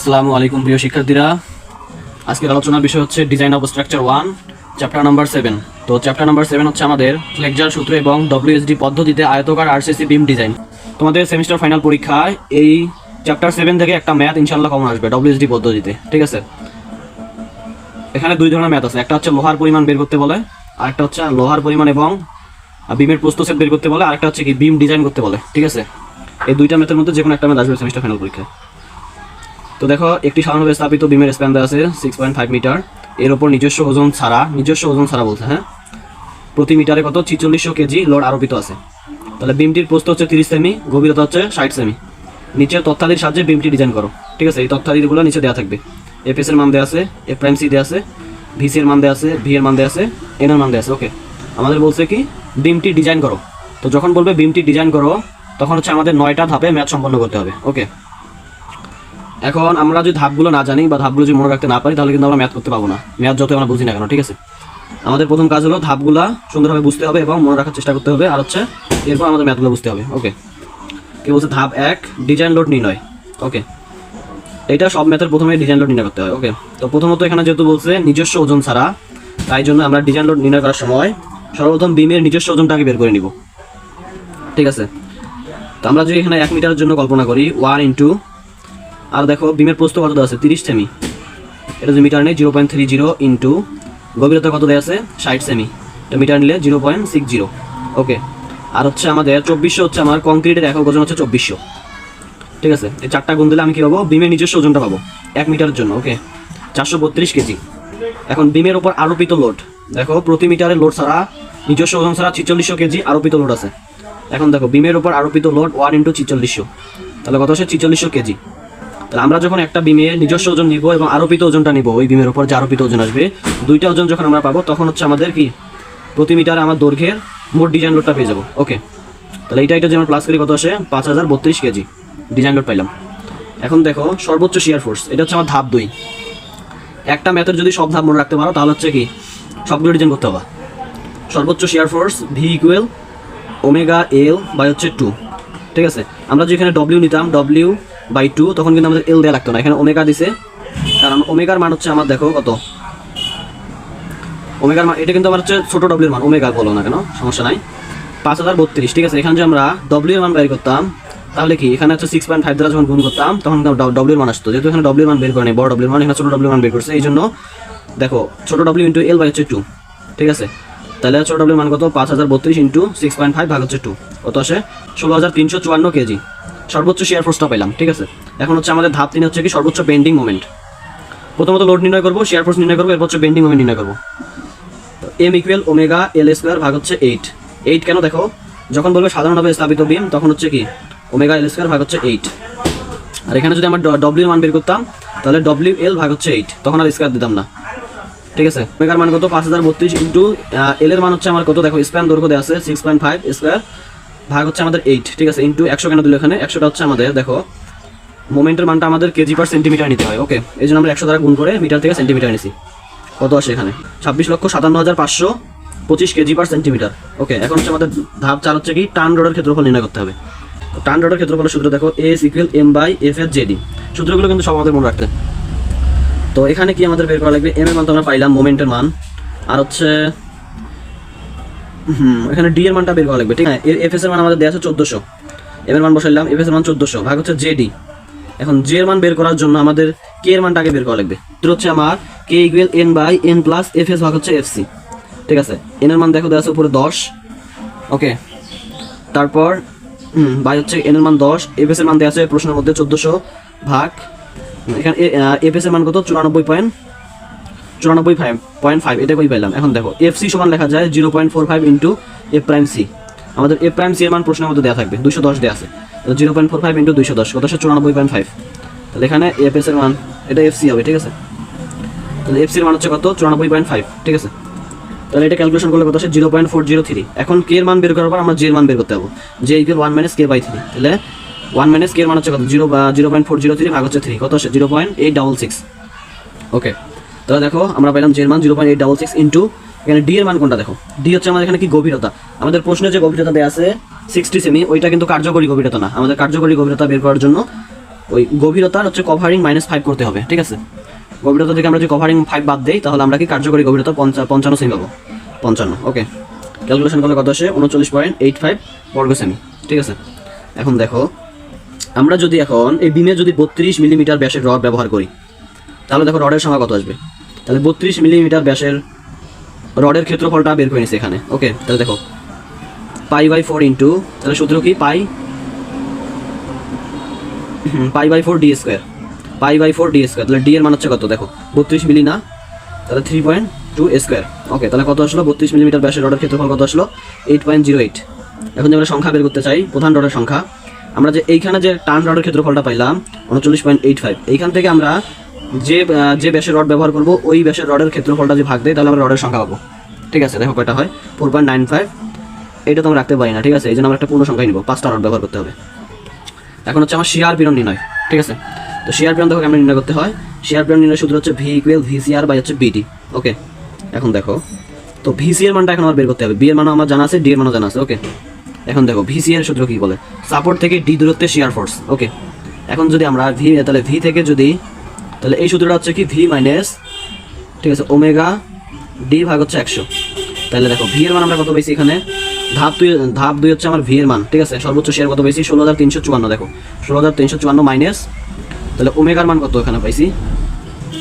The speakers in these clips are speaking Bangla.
আসসালামু আলাইকুম প্রিয় শিক্ষার্থীরা। আজকের আলোচনার বিষয় হচ্ছে design of structure one chapter number seven তো চ্যাপ্টার নাম্বার সেভেন হচ্ছে আমাদের ফ্লেকজার সূত্র এবং ডব্লিউএসডি পদ্ধতিতে আয়তকার আরসিসি বিম ডিজাইন তোমাদের সেমিস্টার ফাইনাল পরীক্ষায় এই চ্যাপ্টার সেভেন থেকে একটা ম্যাথ ইনশাল্লাহ কমন আসবে ডব্লিউএসডি পদ্ধতিতে। ঠিক আছে? এখানে দুই ধরনের ম্যাথ আছে। একটা হচ্ছে লোহার পরিমাণ বের করতে বলে আরেকটা হচ্ছে লোহার পরিমাণ এবং বিমের প্রস্থ সেট বের করতে বলে আরেকটা হচ্ছে কি বিম ডিজাইন করতে বলে। ঠিক আছে? এই দুইটা ম্যাথের মধ্যে যে কোনো একটা ম্যাথ আসবে সেমিস্টার ফাইনাল পরীক্ষায়। তো দেখো, একটি সাধারণভাবে স্থাপিত বিমের স্প্যান দেওয়া আছে সিক্স পয়েন্ট ফাইভ মিটার এর ওপর নিজস্ব ওজন ছাড়া, নিজস্ব ওজন ছাড়া বলছে হ্যাঁ? প্রতি মিটারে কত? ছিচল্লিশশো কেজি লোড আরোপিত আছে। তাহলে বিমটির প্রস্থ হচ্ছে তিরিশ সেমি, গভীরতা হচ্ছে ষাট সেমি। নিচের তথ্যাদির সাহায্যে বিমটি ডিজাইন করো, ঠিক আছে? এই তথ্যাদিরগুলো নিচে দেওয়া থাকবে। এফ এর মান দেওয়া আছে এফ প্রাইম সি দেওয়া আছে ভিসি এর মান দেওয়া আছে ভি এর মান দেওয়া আছে এন এর মান দেওয়া আছে ওকে আমাদের বলছে কি, বিমটি ডিজাইন করো। তো যখন বলবে বিমটি ডিজাইন করো, তখন হচ্ছে আমাদের নয়টা ধাপে ম্যাথ সম্পন্ন করতে হবে ওকে এখন আমরা যদি ধাপগুলো না জানি বা ধাপগুলো যদি মনে রাখতে না পারি, তাহলে কিন্তু আমরা ম্যাথ করতে পারব না। ম্যাথ যত আমরা বুঝি না কেন, ঠিক আছে? আমাদের প্রথম কাজ হলো ধাপগুলা সুন্দরভাবে বুঝতে হবে এবং মনে রাখার চেষ্টা করতে হবে। আর হচ্ছে, এরপর আমাদের ম্যাথগুলো বুঝতে হবে। ওকে কি বলছে? ধাপ এক ডিজাইন লোড নির্ণয়। ওকে এটা সব ম্যাথের প্রথমে ডিজাইন লোড নির্ণয় করতে হয়। ওকে তো প্রথমত এখানে যেহেতু বলছে নিজস্ব ওজন ছাড়া, তাই জন্য আমরা ডিজাইন লোড নির্ণয় করার সময় সর্বপ্রথম বিমের নিজস্ব ওজনটাকে বের করে নিব। ঠিক আছে? তো আমরা যদি এখানে এক মিটারের জন্য কল্পনা করি ওয়ান ইন্টু আর দেখো, বিমের প্রস্থ কত দেওয়া আছে? তিরিশ সেমি। এটা যদি মিটার নেই, zero point three zero into, গভীরতা কত দেওয়া আছে? ষাট সেমি। এটা মিটার নিলে zero point six zero. Okay. আর হচ্ছে আমাদের চব্বিশশো হচ্ছে আমার কংক্রিটের একক ওজন হচ্ছে চব্বিশশো। ঠিক আছে? এই চারটা গুণ দিলে আমি কি পাবো? বিমের নিজস্ব ওজনটা পাবো। এক মিটারের জন্য, ওকে? চারশো বত্রিশ কেজি। এখন বিমের ওপর আরোপিত লোড। দেখো, প্রতি মিটারের লোড ছাড়া, নিজস্ব ওজন ছাড়া ছিচল্লিশশো কেজি আরোপিত লোড আছে। এখন দেখো, বিমের ওপর আরোপিত লোড ওয়ান ইন্টু ছিচল্লিশশো। তাহলে কত আসে? ছিচল্লিশশো কেজি। আমরা যখন একটা বিমের নিজস্ব ওজন নিব এবং আরোপিত ওজনটা নিব, ওই বিমের উপর যে আরোপিত ওজন আসবে, দুইটা ওজন যখন আমরা পাবো, তখন হচ্ছে আমাদের কি? প্রতি মিটারে আমার দৈর্ঘ্যের মোট ডিজাইন লোডটা পেয়ে যাব। ওকে তাহলে এইটা এটা যে আমরা প্লাস করি কত আসে? পাঁচ হাজার বত্রিশ কেজি ডিজাইন লোড পাইলাম। এখন দেখো, সর্বোচ্চ শিয়ার ফোর্স এটা হচ্ছে আমার ধাপ দুই। একটা ম্যাথের যদি সব ধাপ মনে রাখতে পারো, তাহলে হচ্ছে কি? সবগুলো ডিজাইন করতে হবে। সর্বোচ্চ shear force V equal omega L by হচ্ছে টু ঠিক আছে? আমরা যেখানে ডব্লিউ নিতাম ডব্লিউ বাই টু তখন কিন্তু আমাদের এল দেওয়া লাগতো না। এখানে ওমেগা দিছে, কারণ ওমেগার মান হচ্ছে আমার, দেখো কত? ওমেগার মান, এটা কিন্তু আমার হচ্ছে ছোটো ডব্লিউর মান ওমেগা বলো না কেন, সমস্যা নাই। পাঁচ হাজার বত্রিশ, ঠিক আছে? এখানে যে আমরা ডব্লিউ এর মান বের করতাম, তাহলে কি? এখানে হচ্ছে সিক্স পয়েন্ট ফাইভ দ্বারা যখন গুণ করতাম, তখন ডব্লিউর মান আসতো। যেহেতু এখানে ডব্লিউর মান বের করে নেই, বড় ডব্লিউর মান, এখানে ছোটো ডব্লিউর মান বের করছে এই জন্য দেখো, ছোটো ডব্লিউ ইন্টু এল বাই হচ্ছে টু ঠিক আছে? তাহলে ছোটো ডব্লিউর মান কত? পাঁচ হাজার বত্রিশ ইন্টু সিক্স পয়েন্ট ফাইভ ভাগ হচ্ছে টু কত আসে? ষোলো হাজার তিনশো চুয়ান্ন কেজি। সর্বোচ্চ শেয়ার ফোর্সটা পেলাম, ঠিক আছে? এখন হচ্ছে আমাদের ধাপ তিন হচ্ছে কি সর্বোচ্চ বেন্ডিং মোমেন্ট প্রথমত লোড নির্ণয় করব শেয়ার ফোর্স নির্ণয় করব, এরপর হচ্ছে বেন্ডিং মোমেন্ট নির্ণয় করব। M equal omega L square ভাগ হচ্ছে এইট এইট কেন দেখো? যখন বলবে সাধারণভাবে স্থাপিত বিম তখন হচ্ছে কি? ওমেগা এল স্কোয়ার ভাগ হচ্ছে এইট আর এখানে যদি আমরা ডব্লিউ মান বের করতাম, তাহলে ডব্লিউ এল ভাগ হচ্ছে এইট তখন আর স্কোয়ার দিতাম না। ঠিক আছে? ওমেগার মান কত? পাঁচ হাজার বত্রিশ ইন্টু এল এর মান হচ্ছে আমার কত? দেখো স্প্যান দৈর্ঘ্য দেওয়া আছে সিক্স পয়েন্ট ফাইভ স্কোয়ার ভাগ হচ্ছে আমাদের এইট ঠিক আছে? ইন্টু একশো কেন দিল এখানে? একশোটা হচ্ছে আমাদের, দেখো মোমেন্টের মানটা আমাদের কেজি পার সেন্টিমিটার নিতে হয় ওকে এই জন্য আমরা একশো দ্বারা গুণ করে মিটার থেকে সেন্টিমিটার নিছি কত আসে এখানে? ছাব্বিশ লক্ষ সাতান্ন হাজার পাঁচশো পঁচিশ কেজি পার সেন্টিমিটার ওকে এখন হচ্ছে আমাদের ধাপ চার হচ্ছে কি? টান রোডের ক্ষেত্রফল নির্ণয় করতে হবে। টান রোডের ক্ষেত্রফলের সূত্র দেখো A equal M by F এর জেডি সূত্রগুলো কিন্তু সব আমাদের মনে রাখতে। তো এখানে কি আমাদের বের করা লাগবে? এম এর মান তো আমরা পাইলাম মোমেন্টের মান। আর হচ্ছে হুম, এখানে ডি এর মানটা বের করা লাগবে, ঠিক আছে? এফ এস এর মান আমাদের দেওয়া আছে চোদ্দোশো। এম এর মান বসাইলাম এফ এস এর মান চোদ্দোশো, ভাগ হচ্ছে জেডি এখন জে এর মান বের করার জন্য আমাদের কে এর মানটাকে বের করা লাগবে। এটা হচ্ছে আমার K equal N by N plus F S ভাগ হচ্ছে এফ সি ঠিক আছে? এন এর মান দেখো দেওয়া আছে উপরে দশ। ওকে, তারপর বাই হচ্ছে এন এর মান দশ এফ এস এর মান দেওয়া আছে প্রশ্নের মধ্যে চোদ্দোশো ভাগ, এখানে এফ এস এর মান কত? চুরানব্বই পয়েন্ট চুরানব্বই ফাইভ পয়েন্ট ফাইভ এটা কই পাইলাম? এখন দেখো এফ সি সমান লেখা যায় zero point four five into F prime C আমাদের এফ প্রাইম সি এর মান প্রশ্নের মধ্যে দেওয়া থাকবে দুশো দশ দেওয়া আছে। Zero point four five into দুশো দশ, কত চুরানব্বই পয়েন্ট ফাইভ তাহলে এখানে এফ এস এর মান, এটা এফ সি হবে, ঠিক আছে? তাহলে এফ সির মান হচ্ছে কত? চুরানব্বই পয়েন্ট ফাইভ ঠিক আছে? তাহলে এটা ক্যালকুলেশন করলে কত আসে? Zero point four zero three এখন কে এর মান বের করার পর আমরা জে এর মান বের করতে হবে J equal one minus K by three তাহলে ওয়ান মাইনাস কে এর মান হচ্ছে কত? Zero zero point four zero three ভাগ হচ্ছে থ্রি কত আসে? Zero point eight double six okay তাহলে দেখো, আমরা পাইলাম জের মান zero point eight double six into এখানে ডি এর মান কোনটা দেখো? ডি হচ্ছে আমাদের এখানে কি গভীরতা? আমাদের প্রশ্নে যে গভীরতা দেওয়া আছে সিক্সটি সেমি ওইটা কিন্তু কার্যকরী গভীরতা না। আমাদের কার্যকরী গভীরতা বের করার জন্য ওই গভীরতার হচ্ছে কভারিং মাইনাস ফাইভ করতে হবে, ঠিক আছে? গভীরতা থেকে আমরা যদি কভারিং ফাইভ বাদ দেই, তাহলে আমরা কি কার্যকরী গভীরতা পঞ্চান্ন সেমি পাবো। পঞ্চান্ন ওকে ক্যালকুলেশন করলে কত আসে? উনচল্লিশ পয়েন্ট এইট ফাইভ বর্গ সেমি ঠিক আছে? এখন দেখো, আমরা যদি এখন এই বিমে যদি বত্রিশ মিলিমিটার ব্যাসের রড ব্যবহার করি, তাহলে দেখো রডের সংখ্যা কত আসবে? তাহলে বত্রিশ মিলিমিটার ব্যাসের রডের ক্ষেত্রফলটা বের করে নিচ্ছে এখানে। ওকে, তাহলে দেখো। পাই বাই ফোর ইন্টু, তাহলে সূত্র কি? Pi pi by four D square. Pi by four D square, তাহলে ডি এর মান হচ্ছে কত? দেখো, বত্রিশ মিলি না, তাহলে three point two square. Okay, তাহলে কত আসলো? বত্রিশ মিলিমিটার ব্যাসের রডের ক্ষেত্রফল কত আসলো? Eight point zero eight. এখন যে আমরা সংখ্যা বের করতে চাই, প্রধান রডের সংখ্যা, আমরা যে এইখানে যে টার্ন রডের ক্ষেত্রফলটা পাইলাম, উনচল্লিশ পয়েন্ট এইট ফাইভ, এইখান থেকে আমরা যে যে ব্যাসের রড ব্যবহার করব, ওই ব্যাসের রডের ক্ষেত্রফলটা যদি ভাগ দেয়, তাহলে আমরা রডের সংখ্যা পাবো। ঠিক আছে, দেখো কয়টা হয়? ফোর পয়েন্ট নাইন ফাইভ এটা তো আমরা রাখতে পারি না, ঠিক আছে? এই জন্য আমরা একটা পূর্ণ সংখ্যাই নিব, পাঁচটা রড ব্যবহার করতে হবে। এখন হচ্ছে আমার শেয়ার পিরন নির্ণয়, ঠিক আছে? তো শেয়ার পিরন দেখো কেমন নির্ণয় করতে হয়। শেয়ার পিরন নির্ণয় সূত্র হচ্ছে ভি ইকুয়াল ভিসিআর বাই হচ্ছে বিডি ওকে এখন দেখো, তো ভিসি এর মানটা এখন আমার বের করতে হবে। বি এর মানও আমার জানা আছে ডি এর মানও জানা আছে ওকে এখন দেখো ভিসি এর সূত্র কি বলে? সাপোর্ট থেকে ডি দূরত্বে শেয়ার ফোর্স ওকে এখন যদি আমরা ভি তাহলে ভি থেকে যদি তাহলে এই সূত্রটা হচ্ছে কি? ভি মাইনাস ঠিক আছে ওমেগা ডি ভাগ হচ্ছে একশো। তাহলে দেখো ভি এর মান আমরা কত পেয়েছি এখানে? ধাপ দুই ধাপ দুই হচ্ছে আমার ভি এর মান, ঠিক আছে? সর্বোচ্চ শেয়ার কত পেয়েছি ষোলো হাজার তিনশো চুয়ান্ন, দেখো। ষোলো হাজার তিনশো চুয়ান্ন মাইনাস তাহলে ওমেগার মান কত এখানে পাইছি?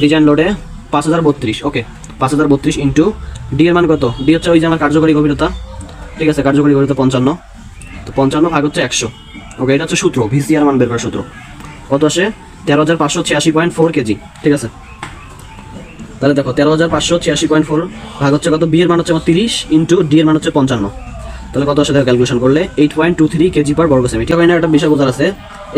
ডিজাইন লোডে পাঁচ হাজার বত্রিশ ওকে পাঁচ হাজার বত্রিশ ইন্টু ডি এর মান কত? ডি হচ্ছে ওই যে আমার কার্যকরী গভীরতা, ঠিক আছে, কার্যকরী গভীরতা পঞ্চান্ন। তো পঞ্চান্ন ভাগ হচ্ছে একশো ওকে এটা হচ্ছে সূত্র ভিসিআর মান বের করার সূত্র। কত আসে? তেরো হাজার পাঁচশো ছিয়াশি পয়েন্ট ফোর কেজি, ঠিক আছে? তাহলে দেখো, তেরো হাজার পাঁচশো ছিয়াশি পয়েন্ট ফোর ভাগ হচ্ছে কত বি এর মান হচ্ছে আমার তিরিশ ইন্টু ডি এর মান হচ্ছে পঞ্চান্ন। তাহলে কত আসে দেখো ক্যালকুলেশন করলে? Eight point two three KG per বর্গ সেমি ঠিক আছে একটা বিষয় বোঝার আছে।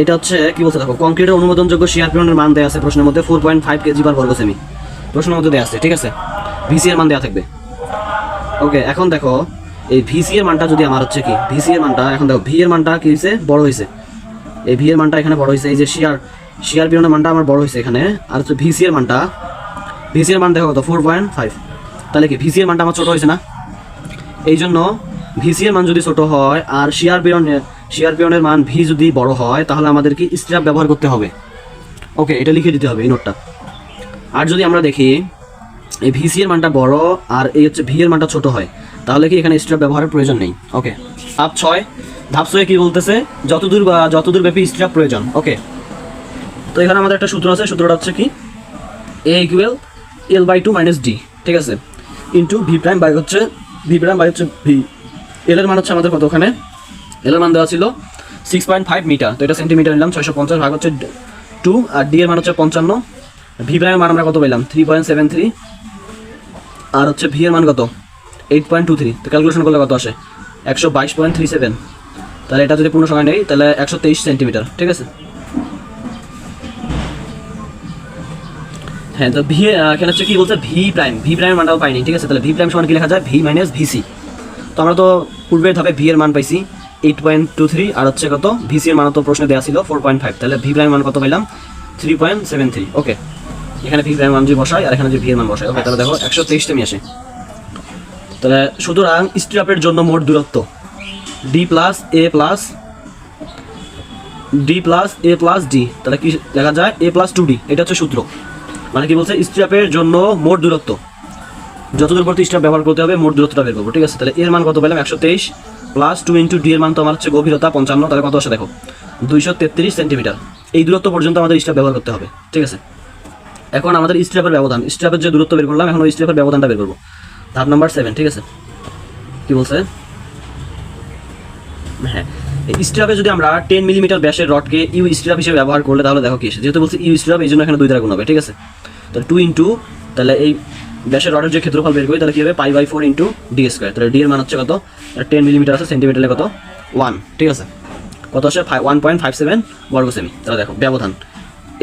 এটা হচ্ছে, কি বলছে দেখো কংক্রিটের অনুমোদনযোগ্য শেয়ার পিরনের মান দেওয়া আছে প্রশ্নের মধ্যে four point five KG per বর্গ সেমি প্রশ্নের মধ্যে দেওয়া আছে, ঠিক আছে? ভিসি এর মান দেওয়া থাকবে। ওকে এখন দেখো, এই ভিসি এর মানটা যদি আমার হচ্ছে কি ভিসি এর মানটা, এখন দেখো ভি এর মানটা কি হয়েছে বড় হয়েছে এই ভি এর মানটা এখানে বড় হয়েছে এই যে শেয়ার পিরনের মানটা আমার বড় হয়েছে এখানে। আর হচ্ছে ভিসি এর মানটা। ভিসি এর মান দেখো কত ফোর পয়েন্ট ফাইভ তাহলে কি ভিসি এর মানটা আমার ছোট হয়েছে না? এই জন্য ভিসি এর মান যদি ছোট হয়, আর শেয়ার পিরনের মান ভি যদি বড় হয়, তাহলে আমাদের কি স্ট্র্যাপ ব্যবহার করতে হবে। ওকে, এটা লিখে দিতে হবে এই নোটটা। আর যদি আমরা দেখি, এই ভিসি এর মানটা বড়, আর এই হচ্ছে ভি এর মানটা ছোট হয়, তাহলে কি এখানে স্ট্র্যাপ ব্যবহারের প্রয়োজন নেই? ওকে, ধাপ ছয়। ধাপ ছয় কি বলতেছে? যতদূর বা যতদূর ব্যাপী স্ট্র্যাপ প্রয়োজন। ওকে তো এখানে আমাদের একটা সূত্র আছে, সূত্রটা হচ্ছে কি? A equal L by two minus D ঠিক আছে? ইন্টু ভি প্রাইম বাই হচ্ছে ভি প্রাইম বাই হচ্ছে ভি এল এর মান হচ্ছে আমাদের কত ওখানে? এল এর মান দেওয়া ছিল সিক্স পয়েন্ট ফাইভ মিটার তো এটা সেন্টিমিটার নিলাম, ছয়শো পঞ্চাশ ভাগ হচ্ছে টু আর ডি এর মান হচ্ছে পঞ্চান্ন। ভি প্রাইমের মান আমরা কত পেলাম? থ্রি পয়েন্ট সেভেন থ্রি আর হচ্ছে ভি এর মান কত? এইট পয়েন্ট টু থ্রি তো ক্যালকুলেশন করলে কত আসে? একশো বাইশ পয়েন্ট থ্রি সেভেন তাহলে এটা যদি পূর্ণ সংখ্যা নেই, তাহলে একশো তেইশ সেন্টিমিটার ঠিক আছে? হ্যাঁ তো ভি এখানে হচ্ছে কি বলছে ভি প্রাইম ভি প্রাইমের মানটাও পাইনি, ঠিক আছে? তাহলে ভি প্রাইম সমান কি লেখা যায়? ভি মাইনাস ভিসি তো আমরা তো পূর্বের ধাপে ভি এর মান পাইছি এইট পয়েন্ট টু থ্রি আর হচ্ছে কত? ভিসি এর মান তো প্রশ্নে দেওয়া ছিল ফোর পয়েন্ট ফাইভ তাহলে ভি প্রাইম মান কত পাইলাম? Three point seven three okay এখানে ভি প্রাইম মান যদি বসাই, আর এখানে যদি ভি এর মান বসাই ওকে তাহলে দেখো, একশো তেইশ তেমি আসে। তাহলে সুতরাং স্ট্রাপের জন্য মোট দূরত্ব D plus A plus D plus A plus D তাহলে কি লেখা যায়? এ প্লাস টু ডি এটা হচ্ছে সূত্র। মানে কি বলছে? স্ট্রাপের জন্য মোট দূরত্ব। যত দূর পর্যন্ত স্ট্রাপ ব্যবহার করতে হবে, মোট দূরত্বটা বের করব, ঠিক আছে? তাহলে এর মান কত পেলাম? একশো তেইশ প্লাস টু ইন্টু ডি এর মান তো আমার হচ্ছে গভীরতা পঞ্চান্ন, তাহলে কত আসে দেখো? দুইশো তেত্রিশ সেন্টিমিটার। এই দূরত্ব পর্যন্ত আমাদের স্ট্রাপ ব্যবহার করতে হবে, ঠিক আছে? এখন আমাদের স্ট্রাপের ব্যবধান স্ট্রাপের যে দূরত্ব বের করলাম, এখন ওই স্ট্রাপের ব্যবধানটা বের করব। ধাপ নাম্বার সেভেন ঠিক আছে? কি বলছে? হ্যাঁ স্ট্রাপে যদি আমরা টেন মিলিমিটার ব্যাসের রডকে ইউ স্ট্রাপ হিসেবে ব্যবহার করলে তাহলে দেখো কি এসে যেহেতু বলছে ইউ স্ট্রাপ এই জন্য এখানে দুই দ্বারা গুণ হবে, ঠিক আছে? তাহলে টু ইন্টু তাহলে এই ব্যাসের রডের যে ক্ষেত্রফল বের করি, তাহলে কি হবে? Pi by four into D square তাহলে ডি এর মান হচ্ছে কত? টেন মিলিমিটার আছে সেন্টিমিটারে কত? ওয়ান ঠিক আছে? কত আসে? ওয়ান পয়েন্ট ফাইভ সেভেন বর্গ সেমি তাহলে দেখো, ব্যবধান।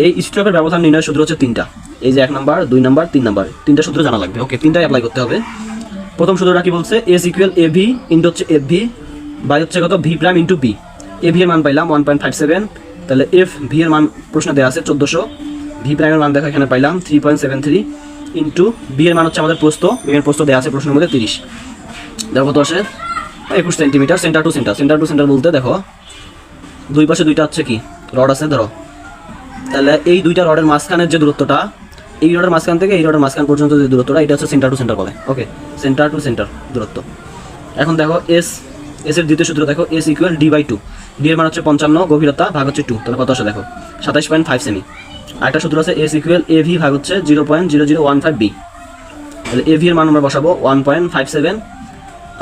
এই স্ট্রাপের ব্যবধান নির্ণয় সূত্র হচ্ছে তিনটা। এই যে এক নাম্বার, দুই নাম্বার, তিন নাম্বার, তিনটা সূত্র জানা লাগবে ওকে তিনটাই অ্যাপ্লাই করতে হবে। প্রথম সূত্রটা কি বলছে? S equal A V into হচ্ছে এফ ভি বাই হচ্ছে কত? V prime into B A V এর মান পাইলাম ওয়ান পয়েন্ট ফাইভ সেভেন তাহলে এফ ভি এর মান প্রশ্ন দেওয়া আছে চোদ্দোশো ভি প্রাইমের মান দেখো এখানে পাইলাম three point seven three into B এর মান হচ্ছে আমাদের প্রস্ত বি এর প্রস্ত দেওয়া আছে প্রশ্নের মধ্যে তিরিশ। দেখো কত আসে, একুশ centimetre centre to centre centre to centre বলতে দেখো, দুই পাশে দুইটা হচ্ছে কি? রড আছে, ধরো। তাহলে এই দুইটা রডের মাঝখানের যে দূরত্বটা, এই রডের মাঝখান থেকে এই রডের মাঝখান পর্যন্ত যে দূরত্বটা, এটা হচ্ছে সেন্টার টু সেন্টার বলে। ওকে সেন্টার টু সেন্টার দূরত্ব। এখন দেখো এস এস এর দ্বিতীয় সূত্র দেখো S equal D by two D এর মান হচ্ছে পঞ্চান্ন, গভীরতা ভাগ হচ্ছে টু তাহলে কত আসে দেখো? সাতাইশ পয়েন্ট ফাইভ সেমি আরেকটা সূত্র আছে এস ইকুয়াল এ ভি ভাগ হচ্ছে zero point zero zero one five B তাহলে এ ভি এর মান আমরা বসাবো ওয়ান পয়েন্ট ফাইভ সেভেন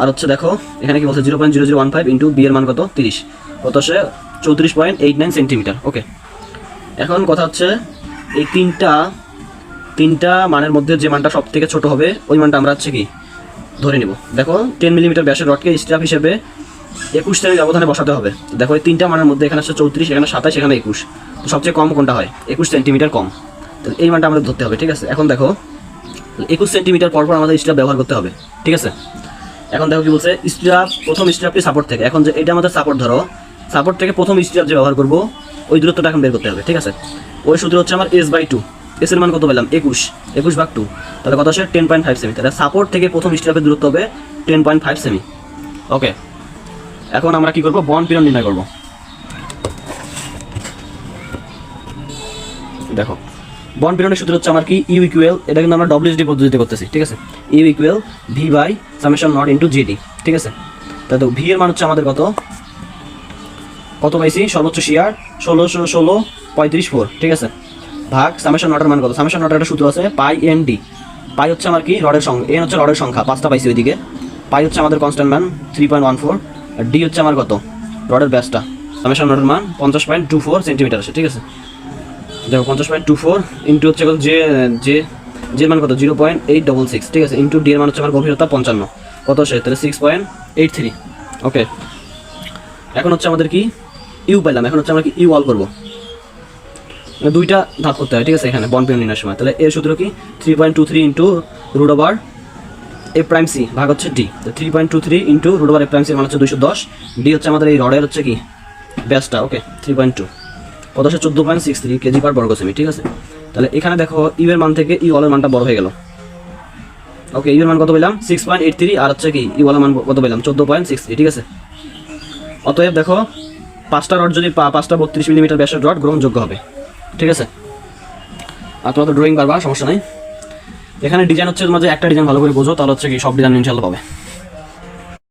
আর হচ্ছে দেখো, এখানে কি বলছে? Zero point zero zero one five into B এর মান কত? তিরিশ। কত আসে? চৌত্রিশ point eight nine centimetre okay এখন কথা হচ্ছে, এই তিনটা তিনটা মানের মধ্যে যে মানটা সব থেকে ছোট হবে, ওই মানটা আমরা হচ্ছে কি? ধরে নিব। দেখো টেন মিলিমিটার ব্যাসের রডকে স্ট্রাপ হিসেবে একুশ সেমি ব্যবধানে বসাতে হবে। দেখো, এই তিনটা মানের মধ্যে এখানে হচ্ছে চৌত্রিশ, এখানে সাতাশ, এখানে একুশ। তো সবচেয়ে কম কোনটা হয়? একুশ সেন্টিমিটার কম। তো এই মানটা আমাদের ধরতে হবে, ঠিক আছে? এখন দেখো, একুশ সেন্টিমিটার পর পর আমাদের স্ট্রাপ ব্যবহার করতে হবে, ঠিক আছে? এখন দেখো কি বলছে স্ট্রাপ প্রথম স্ট্রাপটি সাপোর্ট থেকে। এখন যে এটা আমাদের সাপোর্ট ধরো সাপোর্ট থেকে প্রথম স্ট্রাপ যে ব্যবহার করব, ওই দূরত্বটা এখন বের করতে হবে, ঠিক আছে? ওই সূত্র হচ্ছে আমার এস বাই টু এস এর মান কত পেলাম একুশ। একুশ ভাগ টু তাহলে কত আসে? টেন পয়েন্ট ফাইভ সেমি তাহলে সাপোর্ট থেকে প্রথম স্ট্রাপের দূরত্ব হবে টেন পয়েন্ট ফাইভ সেমি ওকে এখন আমরা কি করব? বন পিরন নির্ণয় করব। দেখো বন পিরনের সূত্র হচ্ছে আমার কি? ইউ ইকুয়েল এটা কিন্তু আমরা ডব্লিউএসডি পদ্ধতিতে করতেছি, ঠিক আছে? U equal V by summation nought into GD ঠিক আছে? তাহলে ভি এর মান হচ্ছে আমাদের কত? কত পাইছি? সর্বোচ্চ শিয়ার ষোলোশো ষোলো পঁয়ত্রিশ ফোর ঠিক আছে? ভাগ সামেশন নটের মান কত? সামেশন নটের একটা সূত্র আছে পাই এন ডি। পাই হচ্ছে আমার কি? রডের সংখ্যা এন হচ্ছে রডের সংখ্যা, পাঁচটা পাইছি ওইদিকে। পাই হচ্ছে আমাদের কনস্ট্যান্ট মান থ্রি পয়েন্ট ওয়ান ফোর আর ডি হচ্ছে আমার কত? রডের ব্যাসটা। সামেশন নটের মান পঞ্চাশ পয়েন্ট টু ফোর সেন্টিমিটার আছে ঠিক আছে? দেখো, পঞ্চাশ পয়েন্ট টু ফোর ইন্টু হচ্ছে কত? যে যে যে মান কত? Zero point eight double six ঠিক আছে? ইন্টু ডি এর মান হচ্ছে আমার গভীরতা পঞ্চান্ন। কত সে তাহলে six point eight three okay এখন হচ্ছে আমাদের কি? ইউ পেলাম এখন হচ্ছে আমরা কি ইউ অল করব? দুইটা ধাপ করতে হয়, ঠিক আছে? এখানে বন নির্ণয়ের সময়। তাহলে এর সূত্র কি? Three point two three into root over A prime C ভাগ হচ্ছে D three point two three into root over A prime C মানে হচ্ছে দুশো দশ। ডি হচ্ছে আমাদের এই রডের হচ্ছে কি? ব্যাসটা ওকে থ্রি পয়েন্ট টু কত হচ্ছে? চোদ্দ point six three KG per বর্গ সেমি ঠিক আছে? তাহলে এখানে দেখো ইউ এর মান থেকে ইউ অলের মানটা বড় হয়ে গেল। ওকে ইউ এর মান কত পেলাম? সিক্স পয়েন্ট এইট থ্রি আর হচ্ছে কি ইউ অলের মান কত পেলাম? চোদ্দ পয়েন্ট সিক্স থ্রি ঠিক আছে? অতএব দেখো, পাঁচটা রড যদি পাঁচটা বত্রিশ মিলিমিটার ব্যাসের রড গ্রহণযোগ্য হবে। ঠিক আছে? আর তোমার তো ড্রয়িং পারবা সমস্যা নাই। এখানে ডিজাইন হচ্ছে তোমার যে একটা ডিজাইন ভালো করে বোঝো, তাহলে হচ্ছে কি সব ডিজাইন ইনশাল্লাহ পাবে।